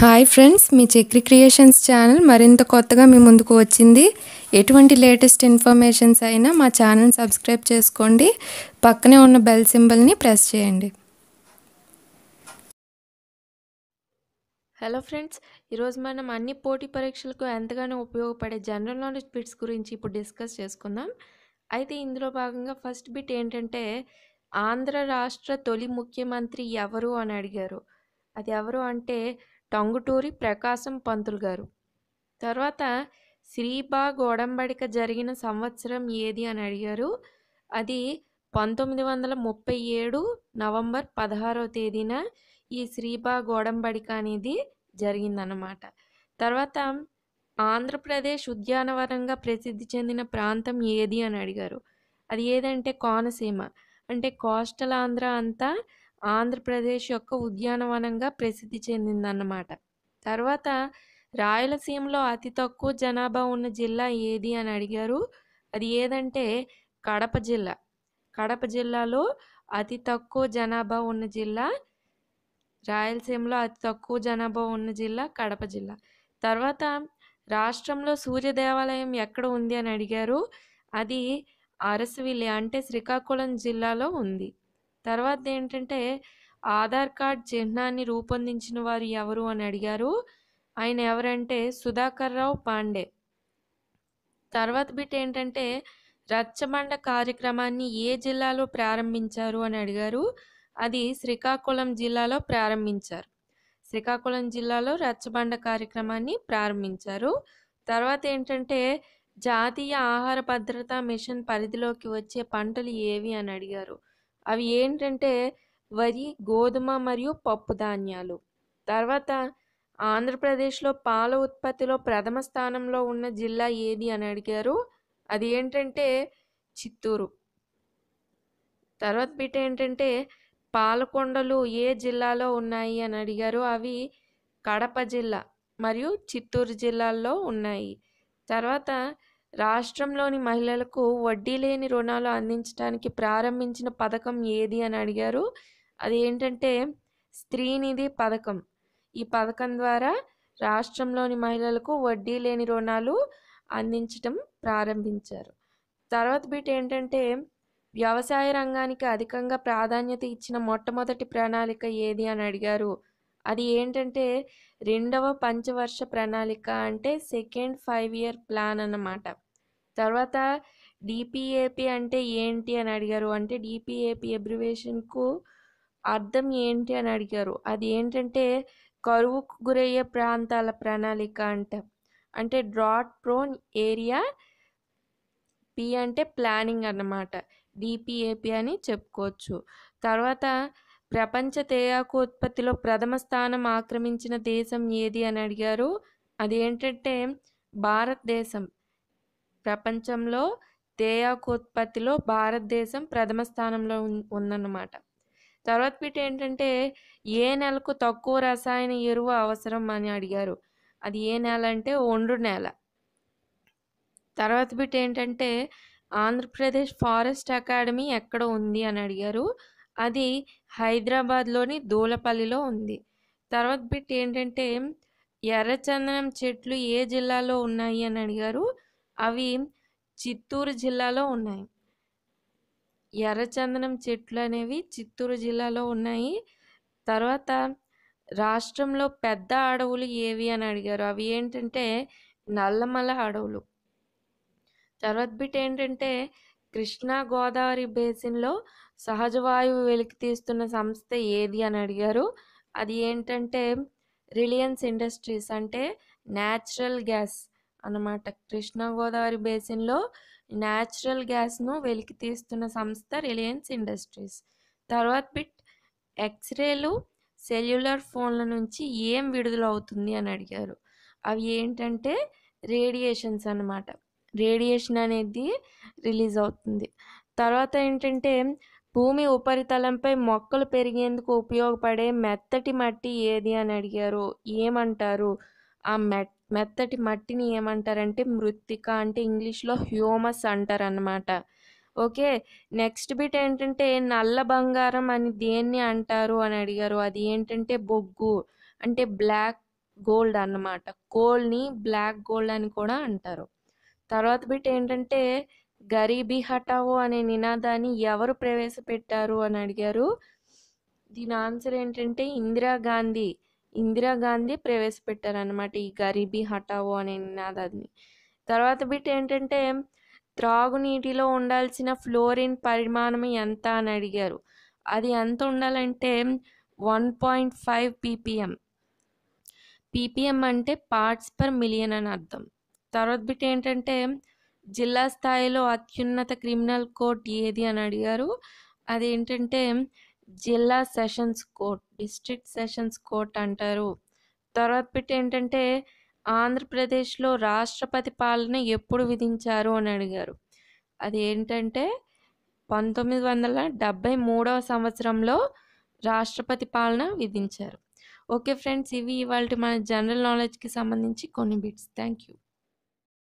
Hi friends మీ Chakri creations channel మరింత కొత్తగా మీ ముందుకు వచ్చింది. ఎటువంటి లేటెస్ట్ ఇన్ఫర్మేషన్స్ అయినా మా ఛానల్ సబ్స్క్రైబ్ చేసుకోండి. పక్కనే ఉన్న బెల్ సింబల్ని ప్రెస్ చేయండి. హలో ఫ్రెండ్స్ ఈరోజు మనం అన్ని పోటీ పరీక్షలకు ఎంతగానో ఉపయోగపడే జనరల్ నాలెడ్జ్ బిట్స్ గురించి ఇప్పుడు డిస్కస్ చేసుకుందాం. అయితే ఇందులో భాగంగా ఫస్ట్ బిట్ ఏంటంటే ఆంధ్ర రాష్ట్ర తొలి ముఖ్యమంత్రి ఎవరు అని అడిగారు. అది ఎవరు అంటే టంగుటూరి ప్రకాశం పంతులు గారు. తర్వాత శ్రీబాగ్ గోడంబడిక జరిగిన సంవత్సరం ఏది అని అడిగారు? అది పంతొమ్మిది వందల ముప్పై ఏడు నవంబర్ పదహారవ తేదీన ఈ శ్రీబాగ్ గోడంబడిక అనేది జరిగిందన్నమాట. తర్వాత ఆంధ్రప్రదేశ్ ఉద్యానవనంగా ప్రసిద్ధి చెందిన ప్రాంతం ఏది అని అడిగారు? అది ఏదంటే కోనసీమ. అంటే కోస్టల్ ఆంధ్ర అంతా ఆంధ్రప్రదేశ్ యొక్క ఉద్యానవనంగా ప్రసిద్ధి చెందిందన్నమాట. తర్వాత రాయలసీమలో అతి తక్కువ జనాభా ఉన్న జిల్లా ఏది అని అడిగారు. అది ఏదంటే కడప జిల్లా. కడప జిల్లాలో అతి తక్కువ జనాభా ఉన్న జిల్లా రాయలసీమలో అతి తక్కువ జనాభా ఉన్న జిల్లా కడప జిల్లా. తర్వాత రాష్ట్రంలో సూర్య దేవాలయం ఎక్కడ ఉంది అని అడిగారు. అది అరసవిల్లి అంటే శ్రీకాకుళం జిల్లాలో ఉంది. తర్వాత ఏంటంటే ఆధార్ కార్డ్ చిహ్నాన్ని రూపొందించిన వారు ఎవరు అని అడిగారు. ఆయన ఎవరంటే సుధాకర్ రావు పాండే. తర్వాత బిట్ ఏంటంటే రచ్చబండ కార్యక్రమాన్ని ఏ జిల్లాలో ప్రారంభించారు అని అడిగారు. అది శ్రీకాకుళం జిల్లాలో ప్రారంభించారు. శ్రీకాకుళం జిల్లాలో రచ్చబండ కార్యక్రమాన్ని ప్రారంభించారు. తర్వాత ఏంటంటే జాతీయ ఆహార భద్రతా మిషన్ పరిధిలోకి వచ్చే పంటలు ఏవి అని అడిగారు. అవి ఏంటంటే వరి గోధుమ మరియు పప్పు ధాన్యాలు. తర్వాత ఆంధ్రప్రదేశ్లో పాల ఉత్పత్తిలో ప్రథమ స్థానంలో ఉన్న జిల్లా ఏది అని అడిగారు? అది ఏంటంటే చిత్తూరు. తర్వాత బిట్ ఏంటంటే పాలకొండలు ఏ జిల్లాలో ఉన్నాయి అని అడిగారు? అవి కడప జిల్లా మరియు చిత్తూరు జిల్లాల్లో ఉన్నాయి. తర్వాత రాష్ట్రంలోని మహిళలకు వడ్డీ లేని రుణాలు అందించడానికి ప్రారంభించిన పథకం ఏది అని అడిగారు. అది ఏంటంటే స్త్రీనిధి పథకం. ఈ పథకం ద్వారా రాష్ట్రంలోని మహిళలకు వడ్డీ లేని రుణాలు అందించటం ప్రారంభించారు. తర్వాత బిట్ ఏంటంటే వ్యవసాయ రంగానికి అధికంగా ప్రాధాన్యత ఇచ్చిన మొట్టమొదటి ప్రణాళిక ఏది అని అడిగారు. అది ఏంటంటే రెండవ పంచవర్ష ప్రణాళిక అంటే సెకండ్ ఫైవ్ ఇయర్ ప్లాన్ అన్నమాట. తర్వాత డిపిఏపి అంటే ఏంటి అని అడిగారు. అంటే డిపిఏపి అబ్రివేషన్కు అర్థం ఏంటి అని అడిగారు. అది ఏంటంటే కరువుకు గురయ్యే ప్రాంతాల ప్రణాళిక అంట. అంటే డ్రాట్ ప్రోన్ ఏరియా పి అంటే ప్లానింగ్ అన్నమాట. డిపిఏపి అని చెప్పుకోవచ్చు. తర్వాత ప్రపంచ తేయాకు ఉత్పత్తిలో ప్రథమ స్థానం ఆక్రమించిన దేశం ఏది అని అడిగారు. అది ఏంటంటే భారతదేశం. ప్రపంచంలో తేయాకు ఉత్పత్తిలో భారతదేశం ప్రథమ స్థానంలో ఉందన్నమాట. తర్వాత పీట ఏంటంటే ఏ నెలకు తక్కువ రసాయన ఎరువు అవసరం అని అడిగారు. అది ఏ నెల అంటే ఒండ్రు నేల. తర్వాత బిట్ ఏంటంటే ఆంధ్రప్రదేశ్ ఫారెస్ట్ అకాడమీ ఎక్కడ ఉంది అని అడిగారు. అది హైదరాబాద్లోని దూలపల్లిలో ఉంది. తర్వాత బిట్ ఏంటంటే ఎర్రచందనం చెట్లు ఏ జిల్లాలో ఉన్నాయి అని అడిగారు. అవి చిత్తూరు జిల్లాలో ఉన్నాయి. ఎర్రచందనం చెట్లు అనేవి చిత్తూరు జిల్లాలో ఉన్నాయి. తర్వాత రాష్ట్రంలో పెద్ద అడవులు ఏవి అని అడిగారు. అవి ఏంటంటే నల్లమల అడవులు. తర్వాత బిట్ ఏంటంటే కృష్ణా గోదావరి బేసిన్లో సహజ వాయువు వెలికి తీస్తున్న సంస్థ ఏది అని అడిగారు. అది ఏంటంటే రిలయన్స్ ఇండస్ట్రీస్ అంటే న్యాచురల్ గ్యాస్ అన్నమాట. కృష్ణా గోదావరి బేసిన్లో న్యాచురల్ గ్యాస్ను వెలికి తీస్తున్న సంస్థ రిలయన్స్ ఇండస్ట్రీస్. తర్వాత బిట్ ఎక్స్రేలు సెల్యులర్ ఫోన్ల నుంచి ఏం విడుదల అవుతుంది అని అడిగారు. అవి ఏంటంటే రేడియేషన్స్ అన్నమాట. రేడియేషన్ అనేది రిలీజ్ అవుతుంది. తర్వాత ఏంటంటే భూమి ఉపరితలంపై మొక్కలు పెరిగేందుకు ఉపయోగపడే మెత్తటి మట్టి ఏది అని అడిగారు. ఏమంటారు? ఆ మెట్ మెత్తటి మట్టిని ఏమంటారంటే మృత్తిక అంటే ఇంగ్లీష్లో హ్యూమస్ అంటారు అన్నమాట ఓకే నెక్స్ట్ బిట్ ఏంటంటే నల్ల బంగారం అని దేన్ని అంటారు అని అడిగారు. అది ఏంటంటే బొగ్గు అంటే బ్లాక్ గోల్డ్ అన్నమాట. కోల్ని బ్లాక్ గోల్డ్ అని కూడా అంటారు. తర్వాత బిట్ ఏంటంటే గరీబీ హటావో అనే నినాదాన్ని ఎవరు ప్రవేశపెట్టారు అని అడిగారు. దీని ఆన్సర్ ఏంటంటే ఇందిరాగాంధీ ఇందిరాగాంధీ ప్రవేశపెట్టారనమాట ఈ గరీబీ హటావో అనే నినాదాన్ని. తర్వాత బిట్ ఏంటంటే త్రాగునీటిలో ఉండాల్సిన ఫ్లోరిన్ పరిమాణం ఎంత అని అడిగారు. అది ఎంత ఉండాలంటే one point five PPM. PPM అంటే పార్ట్స్ పర్ మిలియన్ అని అర్థం. తర్వాత బిట్ ఏంటంటే జిల్లా స్థాయిలో అత్యున్నత క్రిమినల్ కోర్ట్ ఏది అని అడిగారు. అదేంటంటే జిల్లా sessions court district sessions court అంటారు. తర్వాత బిట్ ఏంటంటే ఆంధ్రప్రదేశ్లో రాష్ట్రపతి పాలన ఎప్పుడు విధించారు అని అడిగారు. అది ఏంటంటే పంతొమ్మిది వందల డెబ్భై మూడవ సంవత్సరంలో రాష్ట్రపతి పాలన విధించారు. ఓకే ఫ్రెండ్స్ ఇవి ఇవాళ మన జనరల్ నాలెడ్జ్కి సంబంధించి కొన్ని బిట్స్. Thank you